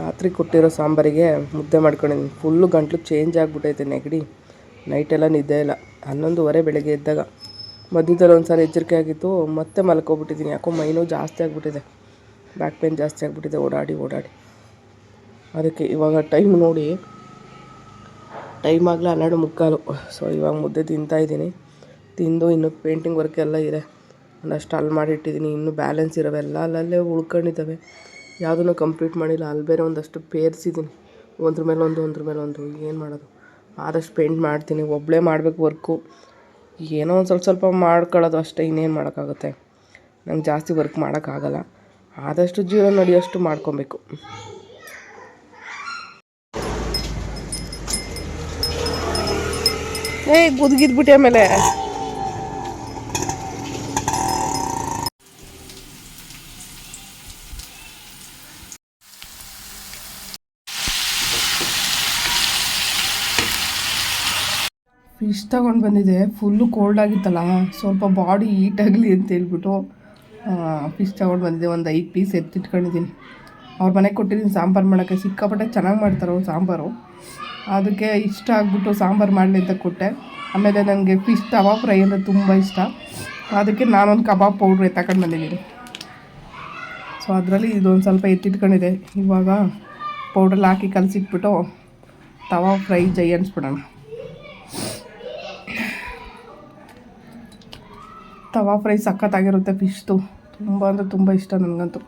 ರಾತ್ರಿ ಕೊಟ್ಟಿರೋ ಸಾಂಬಾರಿಗೆ ಮುದ್ದೆ ಮಾಡ್ಕೊಂಡಿದ್ದೀನಿ. ಫುಲ್ಲು ಗಂಟ್ಲು ಚೇಂಜ್ ಆಗಿಬಿಟ್ಟೈತೆ ನೆಗಡಿ. ನೈಟೆಲ್ಲ ನಿದ್ದೆ ಇಲ್ಲ. ಹನ್ನೊಂದುವರೆ ಬೆಳಗ್ಗೆ ಎದ್ದಾಗ. ಮಧ್ಯದಲ್ಲಿ ಒಂದು ಸಾರಿ ಎಚ್ಚರಿಕೆ ಆಗಿತ್ತು. ಮತ್ತೆ ಮಲ್ಕೊಬಿಟ್ಟಿದ್ದೀನಿ. ಯಾಕೋ ಮೈನು ಜಾಸ್ತಿ ಆಗಿಬಿಟ್ಟಿದೆ. ಬ್ಯಾಕ್ ಪೇನ್ ಜಾಸ್ತಿ ಆಗಿಬಿಟ್ಟಿದೆ. ಓಡಾಡಿ ಓಡಾಡಿ. ಅದಕ್ಕೆ ಇವಾಗ ಟೈಮ್ ನೋಡಿ. ಟೈಮ್ ಆಗಲೇ ಹನ್ನೆರಡು ಮುಕ್ಕಾಲು. ಸೊ ಇವಾಗ ಮುದ್ದೆ ತಿಂತಾಯಿದ್ದೀನಿ ತಿಂದು ಇನ್ನು ಪೇಂಟಿಂಗ್ ವರ್ಕ್ ಎಲ್ಲ ಇದೆ. ಒಂದಷ್ಟು ಅಲ್ಲಿ ಮಾಡಿಟ್ಟಿದ್ದೀನಿ ಇನ್ನೂ ಬ್ಯಾಲೆನ್ಸ್ ಇರೋವೆಲ್ಲ ಅಲ್ಲಲ್ಲೇ ಉಳ್ಕೊಂಡಿದ್ದಾವೆ. ಯಾವುದನ್ನು ಕಂಪ್ಲೀಟ್ ಮಾಡಿಲ್ಲ, ಅಲ್ಲಿ ಬೇರೆ ಒಂದಷ್ಟು ಪೇರ್ಸಿದ್ದೀನಿ ಒಂದ್ರ ಮೇಲೆ ಒಂದು, ಒಂದ್ರ ಮೇಲೆ ಒಂದು, ಏನು ಮಾಡೋದು? ಆದಷ್ಟು ಪೇಂಟ್ ಮಾಡ್ತೀನಿ ಒಬ್ಬಳೇ ಮಾಡಬೇಕು ವರ್ಕು ಏನೋ ಒಂದು ಸ್ವಲ್ಪ ಸ್ವಲ್ಪ ಮಾಡ್ಕೊಳ್ಳೋದು ಅಷ್ಟೇ, ಇನ್ನೇನು ಮಾಡೋಕ್ಕಾಗುತ್ತೆ? ನಂಗೆ ಜಾಸ್ತಿ ವರ್ಕ್ ಮಾಡೋಕ್ಕಾಗಲ್ಲ. ಆದಷ್ಟು ಜೀವನ ನಡೆಯೋಷ್ಟು ಮಾಡ್ಕೊಬೇಕು. ಏಯ್, ಗುದ್ಗಿದ್ಬಿಟ್ಟೆ ಆಮೇಲೆ. ಫಿಶ್ ತಗೊಂಡು ಬಂದಿದ್ದೆ ಫುಲ್ಲು ಕೋಲ್ಡ್ ಆಗಿತ್ತಲ್ಲ, ಸ್ವಲ್ಪ ಬಾಡಿ ಹೀಟ್ ಆಗಲಿ ಅಂತ ಹೇಳ್ಬಿಟ್ಟು ಫಿಶ್ ತಗೊಂಡು ಬಂದಿದ್ದೆ ಒಂದು ಐದು ಪೀಸ್ ಎತ್ತಿಟ್ಕೊಂಡಿದ್ದೀನಿ ಅವ್ರ ಮನೆಗೆ ಕೊಟ್ಟಿದ್ದೀನಿ ಸಾಂಬಾರು ಮಾಡೋಕ್ಕೆ. ಸಿಕ್ಕಾಪಟ್ಟೆ ಚೆನ್ನಾಗಿ ಮಾಡ್ತಾರೆ ಸಾಂಬಾರು. ಅದಕ್ಕೆ ಇಷ್ಟ ಆಗಿಬಿಟ್ಟು ಸಾಂಬಾರು ಮಾಡಲಿ ಅಂತ ಕೊಟ್ಟೆ. ಆಮೇಲೆ ನನಗೆ ಫಿಶ್ ತವಾ ಫ್ರೈ ಅಂದರೆ ತುಂಬ ಇಷ್ಟ. ಅದಕ್ಕೆ ನಾನೊಂದು ಕಬಾಬ್ ಪೌಡ್ರ್ ತಗೊಂಡು ಬಂದಿದ್ದೀನಿ. ಸೊ ಅದರಲ್ಲಿ ಇದೊಂದು ಸ್ವಲ್ಪ ಎತ್ತಿಟ್ಕೊಂಡಿದೆ ಇವಾಗ ಪೌಡ್ರಲ್ಲಿ ಹಾಕಿ ಕಲಸಿಟ್ಬಿಟ್ಟು ತವಾ ಫ್ರೈ ಜೈ ಅನ್ಸ್ಬಿಡೋಣ ತವಾ ಫ್ರೈ ಸಖತ್ತಾಗಿರುತ್ತೆ ಫಿಶ್ದು. ತುಂಬ ಅಂದರೆ ತುಂಬ ಇಷ್ಟ ನನಗಂತೂ.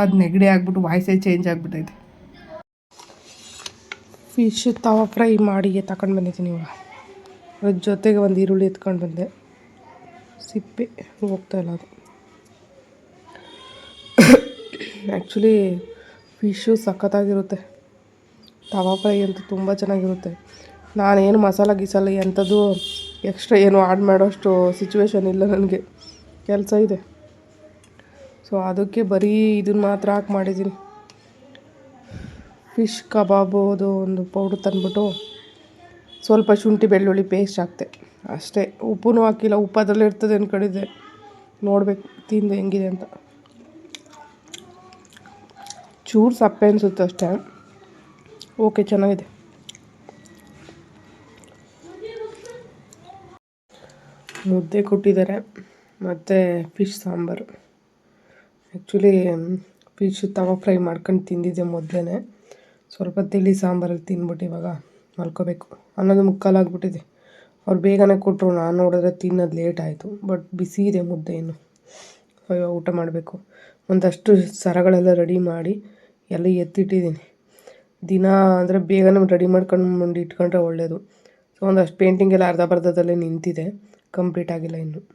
ಅದು ನೆಗಡಿ ಆಗಿಬಿಟ್ಟು ವಾಯ್ಸೇ ಚೇಂಜ್ ಆಗಿಬಿಟ್ಟೈತೆ. ಫಿಶ್ ತವಾ ಫ್ರೈ ಮಾಡಿ ತಗೊಂಡು ಬಂದಿದ್ದೀನಿ ಇವಾಗ. ಅದ್ರ ಜೊತೆಗೆ ಒಂದು ಈರುಳ್ಳಿ ಎತ್ಕೊಂಡು ಬಂದೆ. ಸಿಪ್ಪೆ ಹೋಗ್ತಾ ಇಲ್ಲ ಅದು. ಆ್ಯಕ್ಚುಲಿ ಫಿಶ್ಶು ಸಖತ್ತಾಗಿರುತ್ತೆ. ತವಾ ಫ್ರೈ ಅಂತೂ ತುಂಬ ಚೆನ್ನಾಗಿರುತ್ತೆ. ನಾನೇನು ಮಸಾಲ ಗಿಸಾಲ ಎಂಥದ್ದು ಎಕ್ಸ್ಟ್ರಾ ಏನು ಆ್ಯಡ್ ಮಾಡೋಷ್ಟು ಸಿಚುವೇಶನ್ ಇಲ್ಲ ನನಗೆ. ಕೆಲಸ ಇದೆ. ಸೊ ಅದಕ್ಕೆ ಬರೀ ಇದನ್ನು ಮಾತ್ರ ಹಾಕಿ ಮಾಡಿದ್ದೀನಿ. ಫಿಶ್ ಕಬಾಬು ಅದು ಒಂದು ಪೌಡ್ರ್ ತಂದ್ಬಿಟ್ಟು ಸ್ವಲ್ಪ ಶುಂಠಿ, ಬೆಳ್ಳುಳ್ಳಿ ಪೇಸ್ಟ್ ಹಾಕ್ತೆ. ಅಷ್ಟೇ. ಉಪ್ಪು ಹಾಕಿಲ್ಲ, ಉಪ್ಪು ಅದರಲ್ಲಿ ಇರ್ತದೆ ಅಂದ್ಕೊಂಡಿದ್ದೆ ನೋಡಬೇಕು, ತಿಂದು ಹೆಂಗಿದೆ ಅಂತ. ಚೂರು ಸಪ್ಪೆ ಅನಿಸುತ್ತೆ ಅಷ್ಟೇ. ಓಕೆ ಚೆನ್ನಾಗಿದೆ. ಮುದ್ದೆ ಕೊಟ್ಟಿದ್ದಾರೆ. ಮತ್ತು fish sambar. Actually fish tawa fry ಮಾಡ್ಕೊಂಡು ತಿಂದಿದ್ದೆ ಮೊದಲೇ ಸ್ವಲ್ಪ ತಿಳಿ ಸಾಂಬಾರಲ್ಲಿ ತಿಂದ್ಬಿಟ್ಟು ಇವಾಗ ಮಲ್ಕೋಬೇಕು. ಅನ್ನೋದು ಮುಕ್ಕಾಲಾಗ್ಬಿಟ್ಟಿದೆ ಅವ್ರು ಬೇಗನೆ ಕೊಟ್ಟರು ನಾನು ನೋಡಿದ್ರೆ ತಿನ್ನೋದು ಲೇಟ್ ಆಯಿತು. ಬಟ್ ಬಿಸಿ ಇದೆ ಮುದ್ದೆ ಇನ್ನು. ಇವಾಗ ಊಟ ಮಾಡಬೇಕು. ಒಂದಷ್ಟು ಸರಗಳೆಲ್ಲ ರೆಡಿ ಮಾಡಿ ಎಲ್ಲ ಎತ್ತಿಟ್ಟಿದ್ದೀನಿ. ದಿನ ಅಂದರೆ ಬೇಗನೆ ರೆಡಿ ಮಾಡ್ಕೊಂಡು ಇಟ್ಕೊಂಡ್ರೆ ಒಳ್ಳೆಯದು ಸೊ ಒಂದಷ್ಟು ಪೇಂಟಿಂಗ್ ಎಲ್ಲ ಅರ್ಧ ಬರ್ಧದಲ್ಲೇ ನಿಂತಿದೆ. ಕಂಪ್ಲೀಟ್ ಆಗಿಲ್ಲ ಇನ್ನು.